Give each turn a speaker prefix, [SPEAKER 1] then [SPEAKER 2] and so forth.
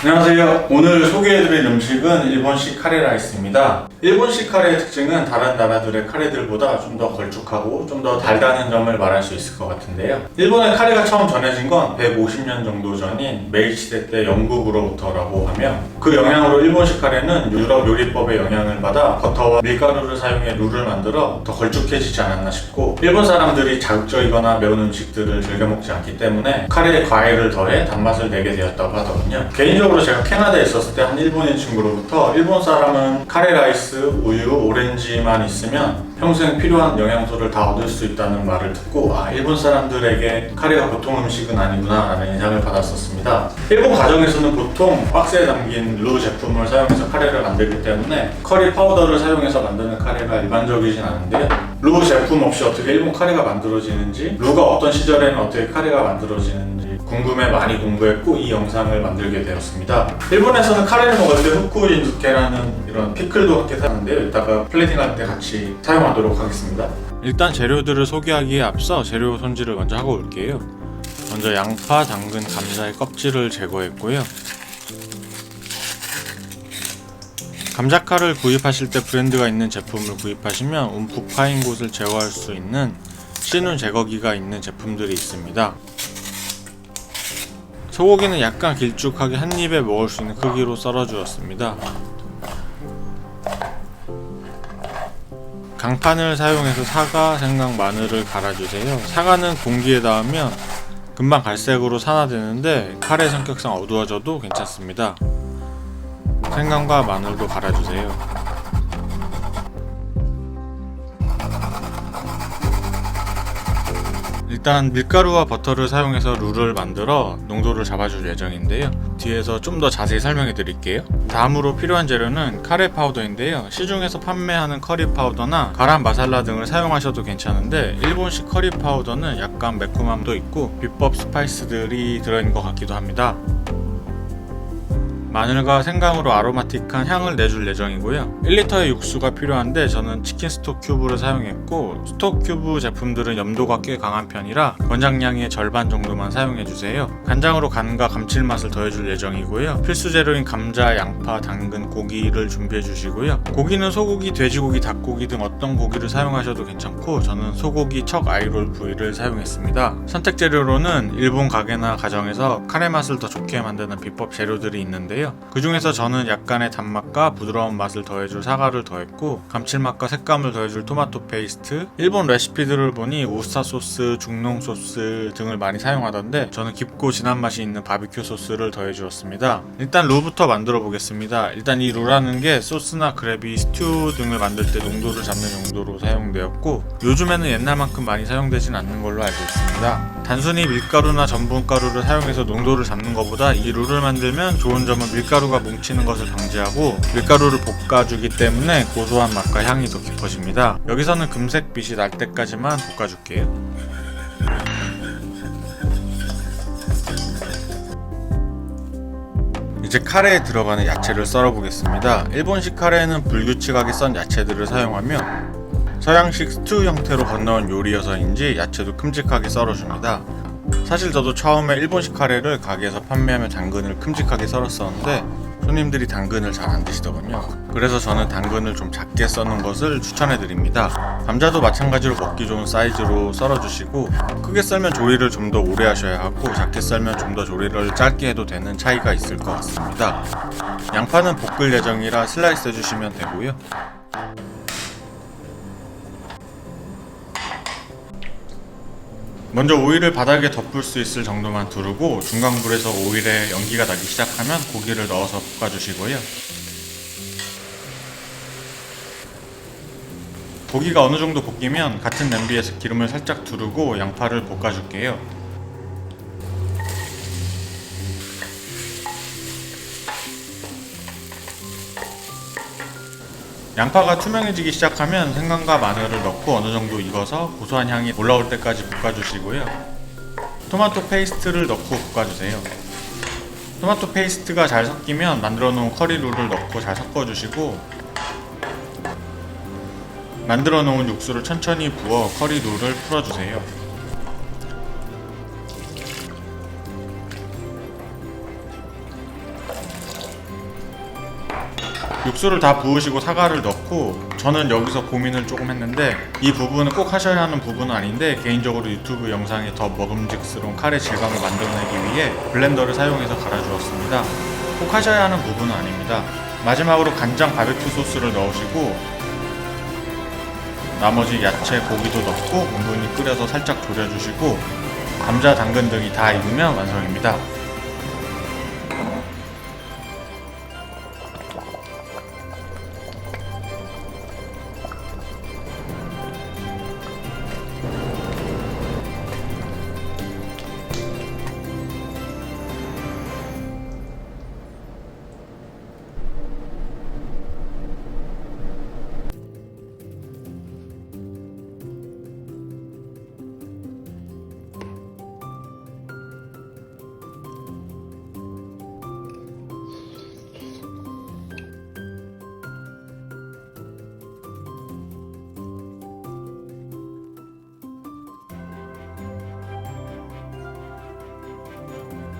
[SPEAKER 1] 안녕하세요. 오늘 소개해드릴 음식은 일본식 카레 라이스입니다. 일본식 카레의 특징은 다른 나라들의 카레들보다 좀 더 걸쭉하고 좀 더 달다는 점을 말할 수 있을 것 같은데요. 일본의 카레가 처음 전해진 건 150년 정도 전인 메이시대 때 영국으로부터라고 하며 그 영향으로 일본식 카레는 유럽 요리법의 영향을 받아 버터와 밀가루를 사용해 룰을 만들어 더 걸쭉해지지 않았나 싶고 일본 사람들이 자극적이거나 매운 음식들을 즐겨 먹지 않기 때문에 카레에 과일을 더해 단맛을 내게 되었다고 하더군요. 개인적으로 제가 캐나다에 있었을 때 한 일본인 친구로부터 일본 사람은 카레 라이스, 우유, 오렌지만 있으면 평생 필요한 영양소를 다 얻을 수 있다는 말을 듣고 아 일본 사람들에게 카레가 보통 음식은 아니구나 라는 인상을 받았었습니다. 일본 가정에서는 보통 박스에 담긴 루 제품을 사용해서 카레를 만들기 때문에 커리 파우더를 사용해서 만드는 카레가 일반적이진 않은데요. 루 제품 없이 어떻게 일본 카레가 만들어지는지 루가 어떤 시절에는 어떻게 카레가 만들어지는지 궁금해 많이 공부했고 이 영상을 만들게 되었습니다. 일본에서는 카레를 먹을 때 후쿠인두케라는 이런 피클도 함께 사는데요. 이따가 플레이팅할 때 같이 사용하도록 하겠습니다. 일단 재료들을 소개하기에 앞서 재료 손질을 먼저 하고 올게요. 먼저 양파, 당근, 감자의 껍질을 제거했고요. 감자칼을 구입하실 때 브랜드가 있는 제품을 구입하시면 움푹 파인 곳을 제거할 수 있는 신운 제거기가 있는 제품들이 있습니다. 소고기는 약간 길쭉하게 한 입에 먹을 수 있는 크기로 썰어 주었습니다. 강판을 사용해서 사과, 생강, 마늘을 갈아주세요. 사과는 공기에 닿으면 금방 갈색으로 산화되는데 카레 성격상 어두워져도 괜찮습니다. 생강과 마늘도 갈아주세요. 일단 밀가루와 버터를 사용해서 룰을 만들어 농도를 잡아줄 예정인데요. 뒤에서 좀 더 자세히 설명해 드릴게요. 다음으로 필요한 재료는 카레 파우더인데요. 시중에서 판매하는 커리 파우더나 가람 마살라 등을 사용하셔도 괜찮은데 일본식 커리 파우더는 약간 매콤함도 있고 비법 스파이스들이 들어있는 것 같기도 합니다. 마늘과 생강으로 아로마틱한 향을 내줄 예정이고요. 1리터의 육수가 필요한데 저는 치킨 스톡 큐브를 사용했고 스톡 큐브 제품들은 염도가 꽤 강한 편이라 권장량의 절반 정도만 사용해주세요. 간장으로 간과 감칠맛을 더해줄 예정이고요. 필수 재료인 감자, 양파, 당근, 고기를 준비해주시고요. 고기는 소고기, 돼지고기, 닭고기 등 어떤 고기를 사용하셔도 괜찮고 저는 소고기 척 아이롤 부위를 사용했습니다. 선택 재료로는 일본 가게나 가정에서 카레 맛을 더 좋게 만드는 비법 재료들이 있는데 요. 그 중에서 저는 약간의 단맛과 부드러운 맛을 더해줄 사과를 더했고 감칠맛과 색감을 더해줄 토마토 페이스트 일본 레시피들을 보니 우스타 소스, 중농 소스 등을 많이 사용하던데 저는 깊고 진한 맛이 있는 바비큐 소스를 더해주었습니다. 일단 루부터 만들어 보겠습니다. 일단 이 루라는 게 소스나 그래비, 스튜 등을 만들 때 농도를 잡는 용도로 사용되었고 요즘에는 옛날만큼 많이 사용되진 않는 걸로 알고 있습니다. 단순히 밀가루나 전분가루를 사용해서 농도를 잡는 것보다 이 룰을 만들면 좋은 점은 밀가루가 뭉치는 것을 방지하고 밀가루를 볶아주기 때문에 고소한 맛과 향이 더 깊어집니다. 여기서는 금색빛이 날 때까지만 볶아줄게요. 이제 카레에 들어가는 야채를 썰어 보겠습니다. 일본식 카레에는 불규칙하게 썬 야채들을 사용하며 서양식 스튜 형태로 건너온 요리여서인지 야채도 큼직하게 썰어줍니다. 사실 저도 처음에 일본식 카레를 가게에서 판매하며 당근을 큼직하게 썰었었는데 손님들이 당근을 잘 안 드시더군요. 그래서 저는 당근을 좀 작게 써는 것을 추천해 드립니다. 감자도 마찬가지로 먹기 좋은 사이즈로 썰어 주시고 크게 썰면 조리를 좀 더 오래 하셔야 하고 작게 썰면 좀 더 조리를 짧게 해도 되는 차이가 있을 것 같습니다. 양파는 볶을 예정이라 슬라이스 해 주시면 되고요. 먼저 오일을 바닥에 덮을 수 있을 정도만 두르고 중간 불에서 오일에 연기가 나기 시작하면 고기를 넣어서 볶아주시고요. 고기가 어느 정도 볶이면 같은 냄비에서 기름을 살짝 두르고 양파를 볶아줄게요. 양파가 투명해지기 시작하면 생강과 마늘을 넣고 어느 정도 익어서 고소한 향이 올라올 때까지 볶아주시고요. 토마토 페이스트를 넣고 볶아주세요. 토마토 페이스트가 잘 섞이면 만들어 놓은 커리룰을 넣고 잘 섞어주시고 만들어 놓은 육수를 천천히 부어 커리룰을 풀어주세요. 육수를 다 부으시고 사과를 넣고 저는 여기서 고민을 조금 했는데 이 부분은 꼭 하셔야 하는 부분은 아닌데 개인적으로 유튜브 영상에 더 먹음직스러운 카레 질감을 만들어내기 위해 블렌더를 사용해서 갈아주었습니다. 꼭 하셔야 하는 부분은 아닙니다. 마지막으로 간장 바베큐 소스를 넣으시고 나머지 야채 고기도 넣고 은근히 끓여서 살짝 졸여주시고 감자 당근 등이 다 익으면 완성입니다.